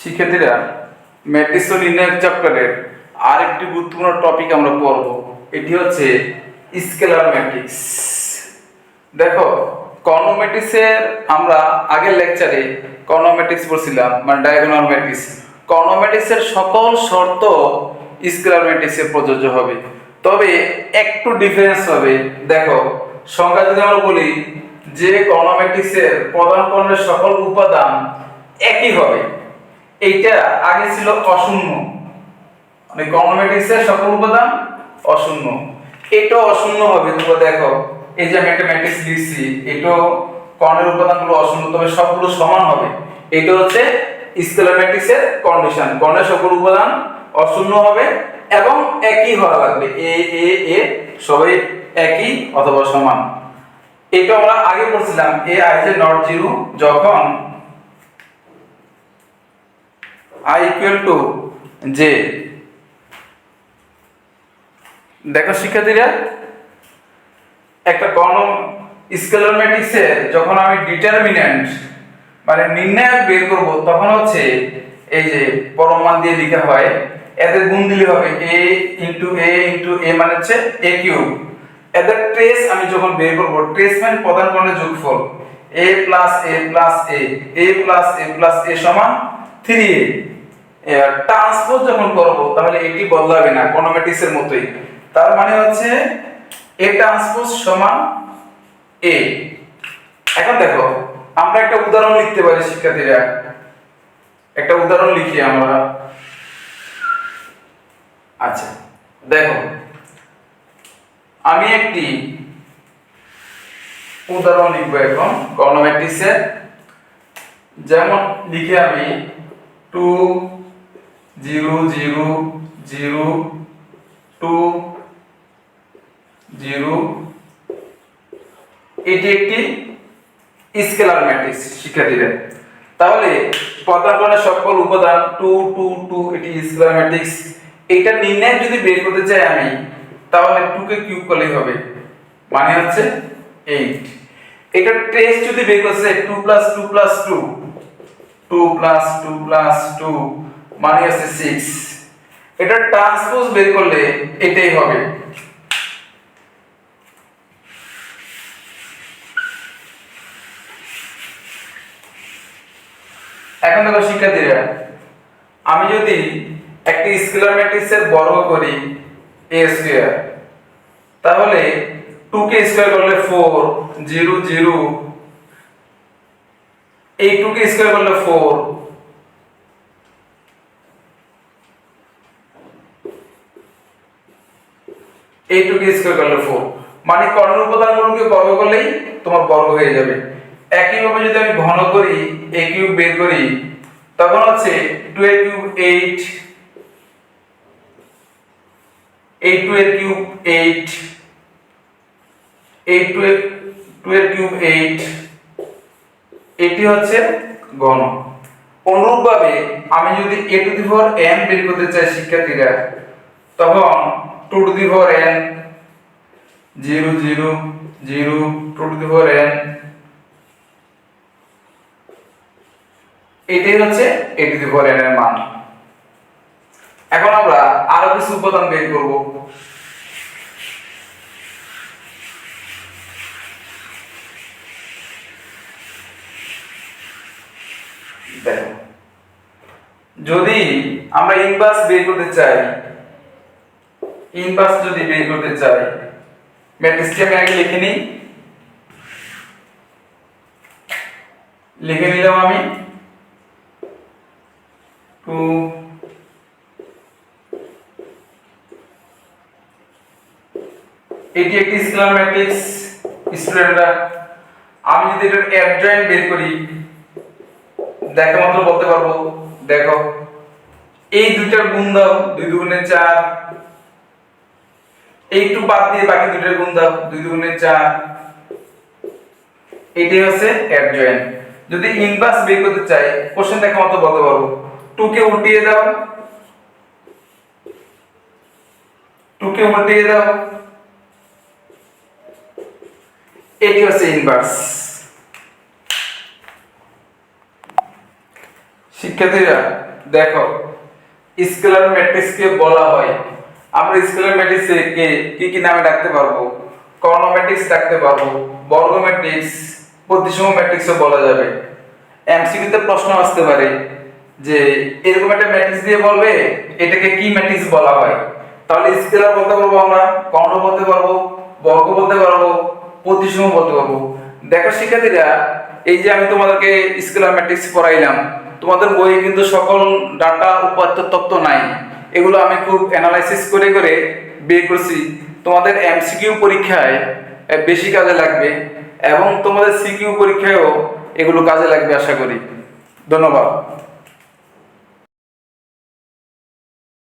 শিক্ষার্থীরা ম্যাট্রিক্স ও চ্যাপ্টারের আরেকটি গুরুত্বপূর্ণ টপিক আমরা পড়ব। এটি হচ্ছে স্কেলার ম্যাট্রিক্স। দেখো কর্নোমেট্রিক্সের আমরা আগের লেকচারে কর্নোমেট্রিক্স পড়ছিলাম মানে ডায়াগোনাল ম্যাট্রিক্স কর্নোমেট্রিক্সের সকল শর্ত স্কেলার ম্যাট্রিক্সে প্রযোজ্য হবে। তবে একটু ডিফারেন্স হবে। দেখো সংখ্যা যদি আমরা বলি যে কর্নোমেট্রিক্সের প্রধান কর্ণের সকল উপাদান একই হবে। এইটা আগে ছিল অশূন্য। মানে কর্নোমেট্রিক্সের সকল উপাদান অশূন্য। এটাও অশূন্য হবে, তোমরা দেখো। এই যে আমি একটা লিখছি এটাও কর্ণের উপাদানগুলো অশূন্য, তবে সবগুলো সমান হবে। এটা হচ্ছে স্কেলার ম্যাট্রিক্সের কন্ডিশন কর্ণের সকল উপাদান অশূন্য হবে এবং একই হওয়া লাগবে। এ এ এ সবাই একই অথবা সমান। এটা আমরা আগে পড়ছিলাম a, i j not, zero, যখন আই ইকুয়াল টু জে দেখো শিক্ষার্থীরা, একটা কর্ণ স্কেলার যখন আমি ডিটারমিন্যান্ট মানে নির্ণায়ক বের করব, তখন হচ্ছে এই যে পরম মান দিয়ে লেখা হয় এদের গুণ দিলে হবে a into a into a মানে হচ্ছে a কিউব এদের ট্রেস আমি যখন বের করব ট্রেস মানে প্রধান কর্ণের যোগফল। A plus a plus a a plus a plus a সমান 3a ট্রান্সপোজ যখন করব, তাহলে এটি বদলাবে না কর্নোমেট্রিক্সের মতোই। তার মানে হচ্ছে a ট্রান্সপোজ সমান a এখন দেখো, আমরা একটা উদাহরণ লিখতে পারি, শিক্ষার্থীরা। একটা উদাহরণ লিখি আমরা। আচ্ছা দেখো, আমি একটি উদাহরণ লিখব এখন কর্নোমেট্রিক্সের যেমন, লিখে আমি two zero zero zero two zero. এটি একটি স্কেলার ম্যাট্রিক্স শিক্ষার্থীরা তাহলে পদার্পণের সকল উপাদান টু টু টু, এটি স্কেলার ম্যাট্রিক্স। এটা নির্ণয় যদি বের করতে চাই আমি, তাহলে টু কে কিউব করলেই হবে। মানে হচ্ছে এইট। এটা ট্রেস যদি বের করতে চাই, two plus two plus two. Two plus two plus two. মানে হচ্ছে সিক্স এটা ট্রান্সপোজ বের করলে এটাই হবে। এখন দেখো শিক্ষার্থীরা, আমি যদি একটি স্কেলার ম্যাট্রিক্সের বর্গ করি, a স্কয়ার তাহলে 2 কে স্কয়ার করলে 4 0 0 এই 2 কে স্কয়ার করলে 4 এই 2 কে স্কয়ার করলে 4 মানে কর্ণের উপাদানগুলোকে বর্গ করলেই তোমার বর্গ হয়ে যাবে। একইভাবে যদি আমি ঘন করি, a কিউব বের করি, তখন হচ্ছে 2 এর কিউব 8 এই 2 এর কিউব 8 এই 2 এর 2 এর কিউব 8 এটি হচ্ছে ঘন। অনুরূপভাবে আমি যদি a to the power n বের করতে চাই শিক্ষার্থীরা, তখন 2 to the power n 0 0 0 2 to the power n এটাই হচ্ছে a to the power n এর মান। এখন আমরা আরও কিছু উপাদান বের করব। দেখো। যদি আমরা ইনভার্স বের করতে চাই ইনভার্স যদি বের করতে চাই ম্যাট্রিক্সটি আমি আগে লিখে নিই। লিখে নিলাম আমি। টু এটি একটি স্কেলার ম্যাট্রিক্স স্টুডেন্টরা আমি যদি এটার অ্যাডজয়েন্ট বের করি, দেখা মাত্র বলতে পারব, দেখো, এই দুইটার গুণ দাও, দুই দুগুণে চার এইটু বাদ দিয়ে বাকি দুইটার গুণ দাও। দুই দুগুণে চার। এটাই হচ্ছে অ্যাডজয়েন্ট যদি ইনভার্স বের করতে চাই কোশ্চেন দেখা মতো বলতে পারব। টু কে উল্টিয়ে দাও। টু কে উল্টিয়ে দাও। এটি হচ্ছে ইনভার্স শিক্ষার্থীরা, দেখো স্কেলার ম্যাট্রিক্সকে বলা হয়। আমরা স্কেলার ম্যাট্রিক্সে কে, কি কি নামে ডাকতে পারব? কর্ণ ম্যাট্রিক্স ডাকতে পারব। বর্গ ম্যাট্রিক্স প্রতিসম ম্যাট্রিক্সও বলা যাবে। এমসিকিউতে প্রশ্ন আসতে পারে যে, এরকম একটা ম্যাট্রিক্স দিয়ে বলবে, এটাকে কি ম্যাট্রিক্স বলা হয়? তাহলে স্কেলার বলতে পারব আমরা, কর্ণ বলতে পারব, বর্গ বলতে পারব, প্রতিসম বলতে পারব। দেখো শিক্ষার্থীরা, এই যে আমি তোমাদেরকে স্কেলার ম্যাট্রিক্স পড়াইলাম, তোমাদের বইয়ে কিন্তু সকল ডাটা উপাত্ত তত্ত্ব নাই। এগুলো আমি খুব অ্যানালাইসিস করে করে বের করছি। তোমাদের এমসিকিউ পরীক্ষায় বেশি কাজে লাগবে এবং তোমাদের সিকিউ পরীক্ষায়ও এগুলো কাজে লাগবে, আশা করি। ধন্যবাদ।